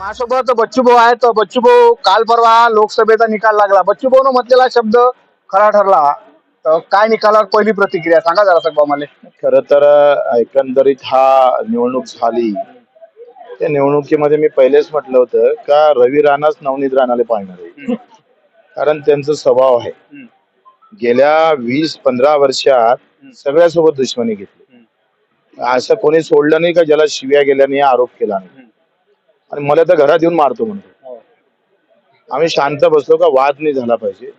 माझ्यासोबत बच्चू भाऊ आहेत बच्चू भाऊ काल परवा लोकसभेचा निकाल लागला. बच्चू भाऊ म्हटलेला शब्द खरा ठरला. तर काय निकालावर पहिली प्रतिक्रिया सांगा जरा सगळं मला. खर तर एकंदरीत हा निवडणूक झाली. त्या निवडणुकीमध्ये मी पहिलेच म्हटलं होतं का रवी राणाच नवनीत राणाला पाळणार आहे. कारण त्यांचा स्वभाव आहे. गेल्या वीस पंधरा वर्षात सगळ्यासोबत दुश्मनी घेतली. असं कोणी सोडलं नाही का ज्याला शिव्या गेल्या नाही आरोप केला नाही. आणि मला तर घरात येऊन मारतो म्हणतो. आम्ही शांत बसलो का वाद नाही झाला पाहिजे.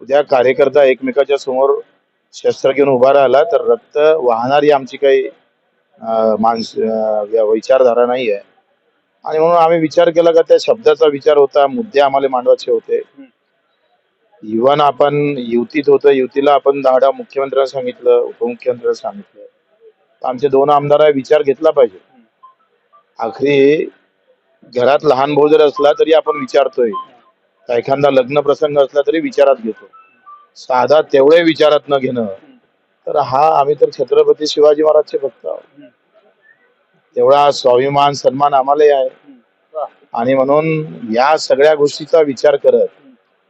उद्या कार्यकर्ता एकमेकाच्या समोर शस्त्र घेऊन उभा राहिला तर रक्त वाहणारी आमची काही माणस विचारधारा नाही आहे. आणि म्हणून आम्ही विचार केला का त्या शब्दाचा विचार होता मुद्दे आम्हाला मांडवायचे होते. इव्हन आपण युतीत होतं युतीला आपण दहाडा मुख्यमंत्र्यांना सांगितलं उपमुख्यमंत्र्यांना सांगितलं. आमचे दोन आमदार विचार घेतला पाहिजे. आखरी घरात लहान भाऊ जर असला तरी आपण विचारतोय. एखादा लग्न प्रसंग असला तरी विचारात घेतो. साधा तेवढे विचारात न घेणं. तर हा आम्ही तर छत्रपती शिवाजी महाराजचे भक्त आहोत. तेवढा स्वाभिमान सन्मान आम्हालाही आहे. आणि म्हणून या सगळ्या गोष्टीचा विचार करत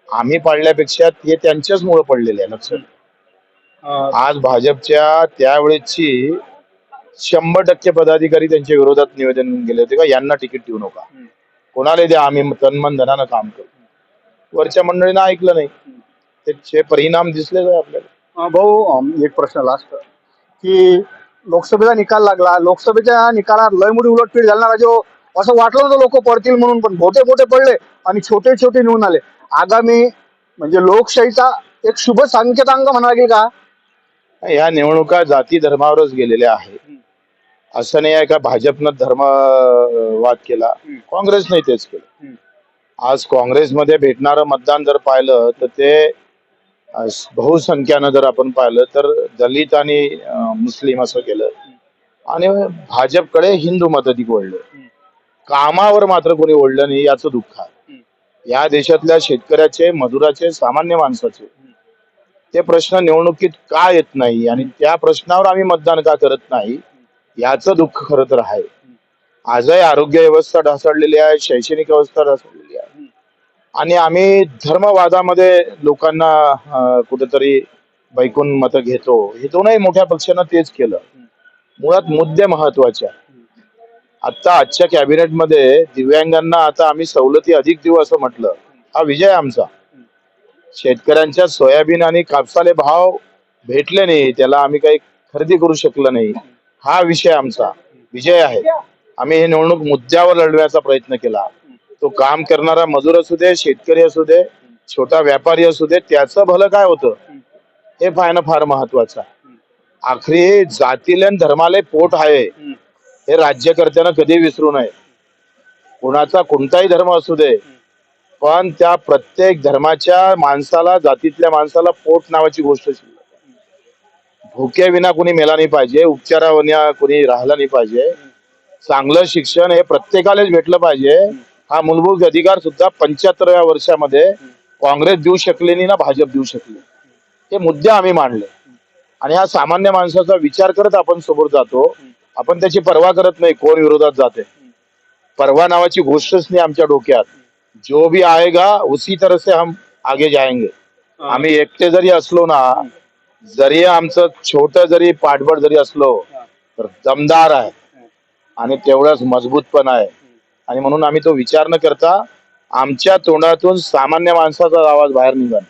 आम्ही पाडल्यापेक्षा ते त्यांच्याच मुळे पडलेले आहे लक्षात. आज भाजपच्या त्यावेळेची शंभर टक्के पदाधिकारी त्यांच्या विरोधात निवेदन गेले होते का? यांना तिकीट देऊ नका. कोणाला द्या? आम्ही तन्मन धनानं काम करू. वरच्या मंडळीनं ऐकलं नाही. त्याचे परिणाम दिसले आपल्याला. भाऊ एक प्रश्न लास्ट की लोकसभेचा निकाल लागला. लोकसभेच्या निकालात लय मोठी उलटफीड झाली ना राजो असं वाटलं नव्हतं लोक पडतील म्हणून पण मोठे मोठे पडले आणि छोटे छोटे निवडून आले. आगामी म्हणजे लोकशाहीचा एक शुभ संकेतांक म्हणा लागेल का? ह्या निवडणुका जाती धर्मावरच गेलेल्या आहे असं नाही आहे का भाजपनं धर्मवाद केला. काँग्रेसने तेच केलं. आज काँग्रेसमध्ये भेटणारं मतदान जर पाहिलं तर ते बहुसंख्यानं जर आपण पाहिलं तर दलित आणि मुस्लिम असं केलं. आणि भाजपकडे हिंदू मत अधिक ओढलं कामावर मात्र कोणी ओढलं नाही याचं दुःख आहे. या देशातल्या शेतकऱ्याचे मजुराचे सामान्य माणसाचे ते प्रश्न निवडणुकीत का येत नाही? आणि त्या प्रश्नावर आम्ही मतदान का करत नाही? याचं दुःख खरं तर आहे. आजही आरोग्य व्यवस्था ढासळलेली आहे शैक्षणिक व्यवस्था ढासळलेली आहे. आणि आम्ही धर्मवादामध्ये लोकांना कुठेतरी बैकून मतं घेतो. हे दोनही मोठ्या पक्षानं तेच केलं. मुळात मुद्दे महत्त्वाचे आता आजच्या कॅबिनेटमध्ये दिव्यांगांना आता आम्ही सवलती अधिक देऊ असं म्हटलं. हा विजय आमचा. शेतकऱ्यांच्या सोयाबीन आणि कापसाले भाव भेटले नाही त्याला आम्ही काही खरेदी करू शकलो नाही. हा विषय आमचा. विजय आहे. आम्ही हे निवडणूक मुद्द्यावर लढण्याचा प्रयत्न केला. तो काम करणारा मजूर असू दे शेतकरी असू दे छोटा व्यापारी असू दे त्याचं भलं काय होतं? हे पाहणं फार महत्वाचं आहे. आखरी जातीले आणि धर्माले पोट आहे. हे राज्यकर्त्यानं कधी विसरू नये. कुणाचा कोणताही धर्म असू दे पण त्या प्रत्येक धर्माच्या माणसाला जातीतल्या माणसाला पोट नावाची गोष्ट शिल्लक भुके विना कोणी मेला नाही पाहिजे उपचाराविना कोणी राहिला नाही पाहिजे. चांगलं शिक्षण हे प्रत्येकालाच भेटलं पाहिजे. हा मूलभूत अधिकार सुद्धा पंच्याहत्तराव्या वर्षामध्ये काँग्रेस देऊ शकले नाही ना भाजप देऊ शकले. हे मुद्दे आम्ही मांडले. आणि हा सामान्य माणसाचा विचार करत आपण समोर जातो. आपण त्याची पर्वा करत नाही कोण विरोधात जाते. परवा नावाची गोष्टच नाही आमच्या डोक्यात. जो भी आएगा उसी तरह से हम आगे जाएंगे. आम्ही एकटे जरी असलो ना जरी आमचं छोट जरी पाठबळ जरी असलो तर दमदार आहे. आणि तेवढंच मजबूत पण आहे. आणि म्हणून आम्ही तो विचार न करता आमच्या तोंडातून सामान्य माणसाचा आवाज बाहेर निघाल.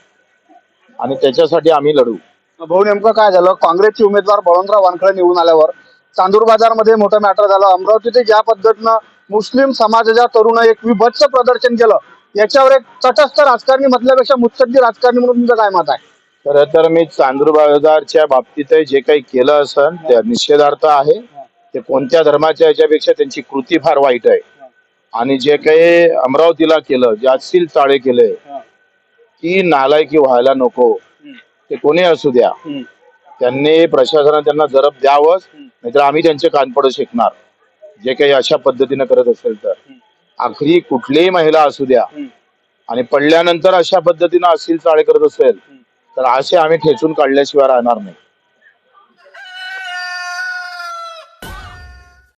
आणि त्याच्यासाठी आम्ही लढू. भाऊ नेमकं काय झालं? काँग्रेसचे उमेदवार बळवंतराव वानखळे निवडून आल्यावर चांदूर बाजारमध्ये मोठं मॅटर झालं. अमरावतीत ज्या पद्धतीनं मुस्लिम समाजाच्या तरुण एक विभत्स प्रदर्शन केलं याच्यावर एक तटस्थ राजकारणी म्हटल्यापेक्षा मुत्सद्दी राजकारणी म्हणून तुमचं काय मत आहे? खर तर मी चांदूर बाबतीत जे काही केलं असेल त्या निषेधार्थ आहे. ते कोणत्या धर्माच्या याच्यापेक्षा त्यांची कृती फार वाईट आहे. आणि जे काही अमरावतीला केलं जे असील चाळे केले ती नालायकी व्हायला नको. ते कोणी असू द्या. त्यांनी प्रशासनाने त्यांना जरब द्यावंच नाहीतर आम्ही त्यांचे कानपड शिकणार. जे काही अशा पद्धतीनं करत असेल तर. आखरी कुठलीही महिला असू द्या. आणि पडल्यानंतर अशा पद्धतीनं असील चाळे करत असेल तर असे आम्ही ठेचून काढल्याशिवाय राहणार नाही.